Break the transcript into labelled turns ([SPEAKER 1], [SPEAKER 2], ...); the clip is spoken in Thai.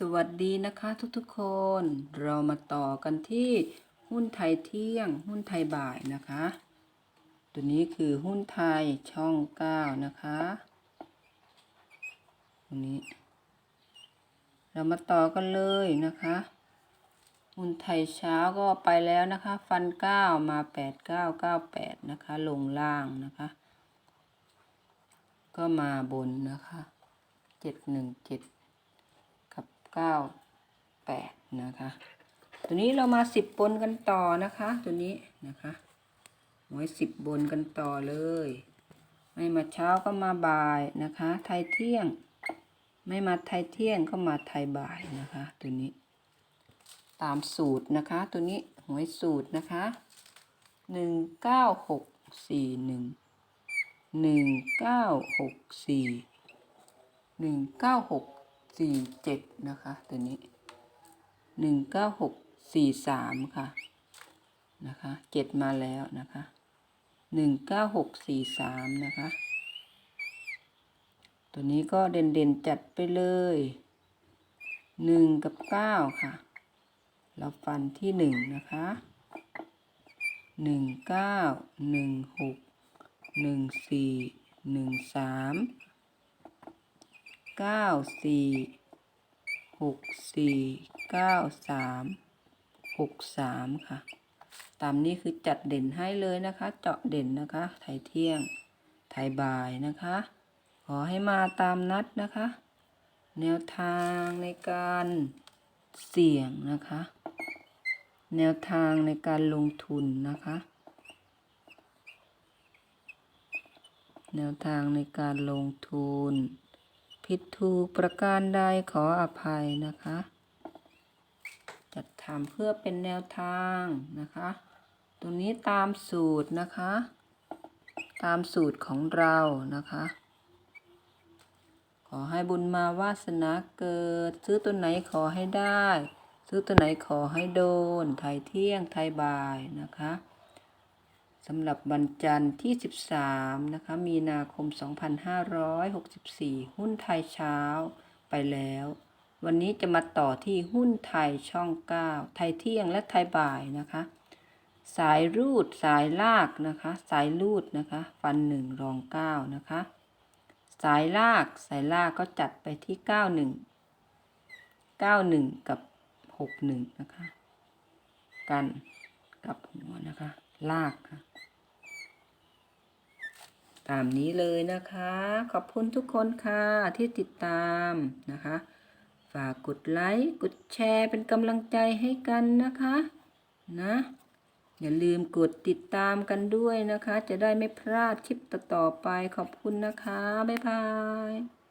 [SPEAKER 1] สวัสดีนะคะทุกๆคน เรามาต่อกันที่หุ้นไทยเที่ยง หุ้นไทยบ่ายนะคะ ตัวนี้คือหุ้นไทยช่องเก้านะคะตัวนี้ เรามาต่อกันเลยนะคะ หุ้นไทยเช้าก็ไปแล้วนะคะ ฟันเก้ามาแปดเก้าเก้าแปดนะคะ ลงล่างนะคะ ก็มาบนนะคะเจ็ดหนึ่งเจ็ด เก้าแปดนะคะ ตัวนี้เรามาสิบบนกันต่อนะคะ ตัวนี้นะคะไว้สิบบนกันต่อเลย ไม่มาเช้าก็มาบ่ายนะคะ ไทยเที่ยง ไม่มาไทยเที่ยงก็มาไทยบ่ายนะคะ ตัวนี้ ตามสูตรนะคะ ตัวนี้หวยสูตรนะคะหนึ่งเก้าหกสี่หนึ่งหนึ่งเก้าหกสี่หนึ่งเก้าหก สี่เจ็ดนะคะ ตัวนี้หนึ่งเก้าหกสี่สามค่ะ นะคะเจ็ดมาแล้วนะคะหนึ่งเก้าหกสี่สามนะคะ ตัวนี้ก็เด่นเด่นจัดไปเลยหนึ่งกับเก้าค่ะ เราฟันที่หนึ่งนะคะหนึ่งเก้าหนึ่งหกหนึ่งสี่หนึ่งสาม เก้าสี่หกสี่เก้าสามหกสามค่ะ ตามนี้คือจัดเด่นให้เลยนะคะ เจาะเด่นนะคะ ไทยเที่ยง ไทยบ่ายนะคะ ขอให้มาตามนัดนะคะ แนวทางในการเสี่ยงนะคะ แนวทางในการลงทุนนะคะ แนวทางในการลงทุน ผิดถูกประการใดขออภัยนะคะ จัดทำเพื่อเป็นแนวทางนะคะ ตรงนี้ตามสูตรนะคะ ตามสูตรของเรานะคะ ขอให้บุญมาวาสนาเกิด ซื้อตัวไหนขอให้ได้ ซื้อตัวไหนขอให้โดน ไทยเที่ยงไทยบ่ายนะคะ สำหรับวันจันทร์ที่ 13 นะคะ มีนาคม 2564 หุ้นไทยเช้าไปแล้ว วันนี้จะมาต่อที่หุ้นไทยช่อง 9 ไทยเที่ยงและไทยบ่ายนะคะ สายรูดสายลากนะคะ สายรูดนะคะ ฟันหนึ่งรองเก้านะคะ สายลากสายลากก็จัดไปที่เก้าหนึ่งเก้าหนึ่งกับหกหนึ่งนะคะ กันกับหัวนะคะลากค่ะ ตามนี้เลยนะคะ ขอบคุณทุกคนค่ะที่ติดตามนะคะ ฝากกดไลค์กดแชร์เป็นกำลังใจให้กันนะคะนะอย่าลืมกดติดตามกันด้วยนะคะ จะได้ไม่พลาดคลิปต่อๆไปขอบคุณนะคะ บ๊ายบาย